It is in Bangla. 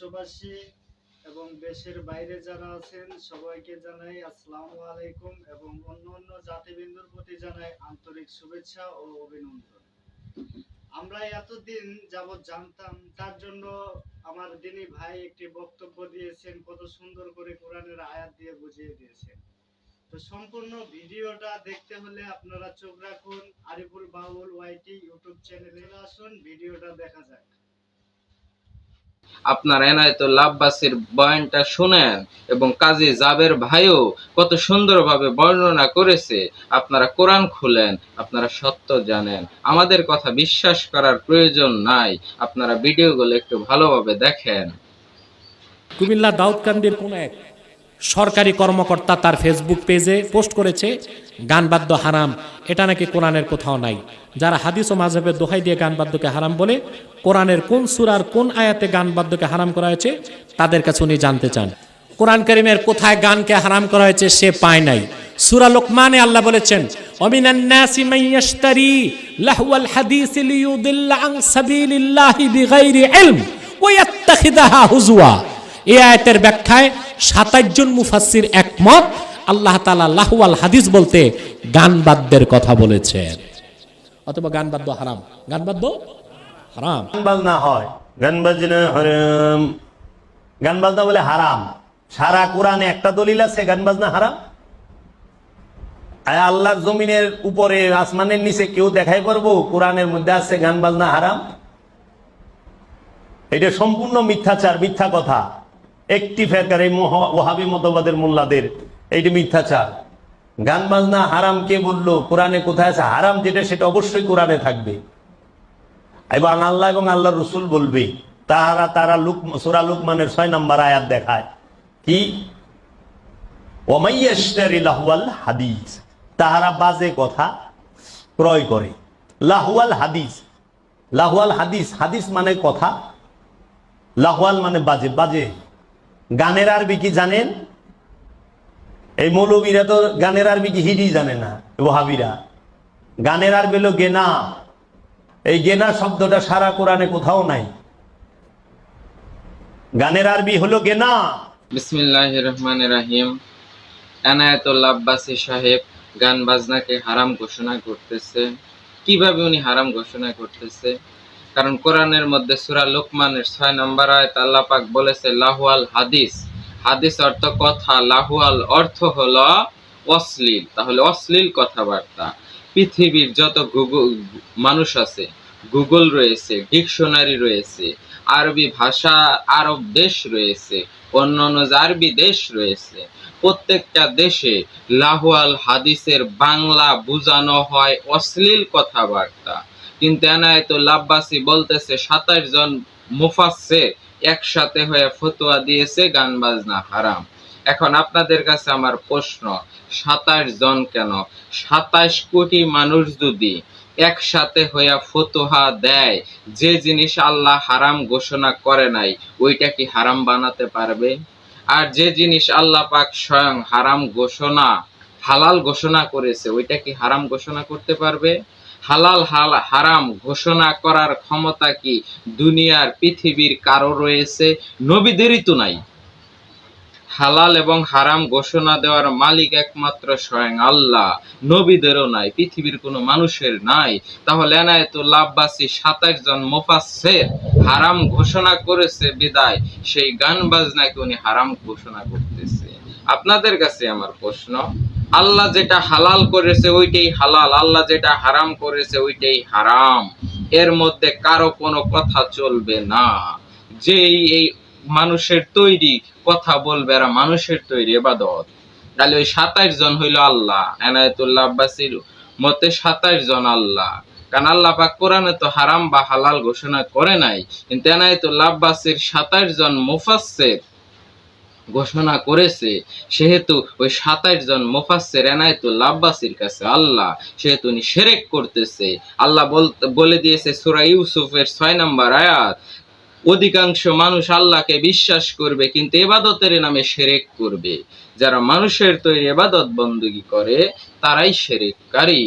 ভারতবর্ষবাসী এবং দেশের বাইরে যারা আছেন, সবাইকে জানাই আসসালামু আলাইকুম এবং অন্য অন্য জাতিবৃন্দুর প্রতি জানাই আন্তরিক শুভেচ্ছা ও অভিনন্দন। আমরা এতদিন যাবৎ জানতাম, তার জন্য আমার দিনী ভাই একটি বক্তব্য দিয়েছেন, কত সুন্দর করে কোরআনের আয়াত দিয়ে বুঝিয়ে দিয়েছেন। তো সম্পূর্ণ ভিডিওটা দেখতে হলে আপনারা চোখ রাখুন, আরিফুল বাউল ওয়াইটি ইউটিউব চ্যানেলে আসুন, ভিডিওটা দেখা যাক। আপনার এনায়তুল্লাহ আব্বাসীর বয়ানটা শুনেন এবং কাজী জাবের ভাইও কত সুন্দরভাবে বর্ণনা করেছে। আপনারা কোরআন খুলেন, আপনারা সত্য জানেন। আমাদের কথা বিশ্বাস করার প্রয়োজন নাই। আপনারা ভিডিওগুলো একটু ভালোভাবে দেখেন। কুমিল্লা দাউদকান্দির কোন এক সরকারি কর্মকর্তা তার ফেসবুক পেজে পোস্ট করেছে গান বাদ্য হারাম। এটা নাকি কোরআনের কোথাও নাই। যারা হাদিস ও মাঝহের দোহাই দিয়ে গান বাদ্যকে হারাম বলে, কোরআনের কোন সুরার কোন আয়াতে গান বাদ্যকে হারাম করা হয়েছে, তাদের কাছে উনি জানতে চান। কোরআন করিমের কোথায় গানকে হারাম করা হয়েছে সে পায় নাই। সুরা লোকমানে আল্লাহ বলেছেন হাদিস ব্যাখ্যায় সাতাশ জন মুফাসসির একমত। আল্লাহ তাআলা লাহওয়াল হাদিস বলতে গান বাদ্যের কথা বলেছেন। অথবা গান বাদ্য হারাম। গান বাদ্য হারাম। বাজনা হয়। গান হারাম। গান বাজনা বলে হারাম। সারা কোরআনে একটা দলিল আছে, গান বাজনা হারাম? আল্লাহর জমিনের উপরে, আসমানের নিচে কেউ দেখাই পারব? কোরআনের মধ্যে আছে গান বাজনা হারাম? এটা সম্পূর্ণ মিথ্যাচার, মিথ্যা কথা। একটি ফেরকার এই ওহাবি মতবাদের মোল্লাদের এইটি মিথ্যাচার। গান বাজনা হারাম কে বলল? কোরআনে কোথায় আছে? হারাম যেটা, সেটা অবশ্যই কোরআনে থাকবে। এবং আল্লাহ এবং আল্লাহ রসুল বলবে, তাহারা তারা লুক সুরা লুকমানের ছয় নম্বর আয়াত দেখায়। কি? হাদিস। তাহারা বাজে কথা ক্রয় করে। লাহওয়াল হাদিস। লাহওয়াল হাদিস। হাদিস মানে কথা। লাহওয়াল মানে বাজে। বাজে। গানের আরবি কি জানেন? এই মৌলবীরা তো গানের আরবি কি হিডি জানে না, ওহাবিরা। গানের আরবি হলো গেনা। এই গেনা শব্দটা সারা কোরআনে কোথাও নাই। গানের আরবি হলো গেনা। বিসমিল্লাহ রহমান রাহিম। এনায়তুল্লাহ আব্বাসী সাহেব গান বাজনাকে হারাম ঘোষণা করতেছে। কীভাবে উনি হারাম ঘোষণা করতেছে? কারণ কোরআনের মধ্যে সূরা লোকমানের ছয় নম্বর আয়াত আল্লাহ পাক বলেছে, লাহুয়াল হাদিস। হাদিস অর্থ কথা, লাহুয়াল অর্থ হলো অশ্লীল। তাহলে অশ্লীল কথাবার্তা। পৃথিবীর যত গুগল মানুষ আছে, গুগল রয়েছে, ডিকশনারি রয়েছে, আরবি ভাষা, আরব দেশ রয়েছে অন্যান্য যে আরবি দেশ রয়েছে, প্রত্যেকটা দেশে লাহুয়াল হাদিসের বাংলা বোঝানো হয় অশ্লীল কথাবার্তা। কিন্তু এনায়তুল আব্বাসী বলতেছে, সাতাশ জন মুফাসসির একসাথে হয়ে ফতোয়া দিয়েছে গান বাজনা হারাম। এখন আপনাদের কাছে আমার প্রশ্ন, সাতাশ জন কেন? সাতাশ কোটি মানুষ যদি একসাথে হইয়া ফতোহা দেয়, যে জিনিস আল্লাহ হারাম ঘোষণা করে নাই, ওইটা কি হারাম বানাতে পারবে? আর যে জিনিস আল্লাহ পাক স্বয়ং হারাম ঘোষণা, হালাল ঘোষণা করেছে, ওইটা কি হারাম ঘোষণা করতে পারবে? হালাল, হাল, হারাম ঘোষণা করার ক্ষমতা কি দুনিয়ার পৃথিবীর কারও রয়েছে? নবীদেরই তো নাই। হালাল এবং হারাম ঘোষণা দেওয়ার মালিক একমাত্র স্বয়ং আল্লাহ। নবীদেরও নাই, পৃথিবীর কোনো মানুষের নাই। তাহলে এনায়তুল্লাহ আব্বাসী সাতাশ জন মোফাসের হারাম ঘোষণা করেছে বিদায়। সেই গান বাজনাকে উনি হারাম ঘোষণা করতেছে। আপনাদের কাছে আমার প্রশ্ন আল্লাহ যেটা হালাল করেছে ওইটাই হালাল, আল্লাহ যেটা হারাম করেছে ওইটাই হারাম। এর মধ্যে কারও কোনো কথা চলবে না। যেই এই মানুষের তৈরি কথা বলবে এরা মানুষের তৈরি এবাদত। তাহলে ওই সাতাশ জন হইল আল্লাহ, এনায়তুল্লাহ আব্বাসীর মতে সাতাশ জন আল্লাহ। কারণ আল্লাহ পাক কোরআনে তো হারাম বা হালাল ঘোষণা করে নাই, কিন্তু এনায়তুল্লাহ আব্বাসীর সাতাশ জন মুফাসসির ঘোষণা করেছে, সেহেতু ওই সাতাশ জন মুফাসসির এনায়তুল্লাহ আব্বাসীর কাছে আল্লাহ, সেহেতু উনি সেরেক করতেছে। আল্লাহ বলে দিয়েছে সুরা ইউসুফের ছয় নম্বর আয়াত, অধিকাংশ মানুষ আল্লাহকে বিশ্বাস করবে, কিন্তু এবাদতের নামে সেরেক করবে। যারা মানুষের তৈরি এবাদত বন্দী করে, তারাই সেরেককারী।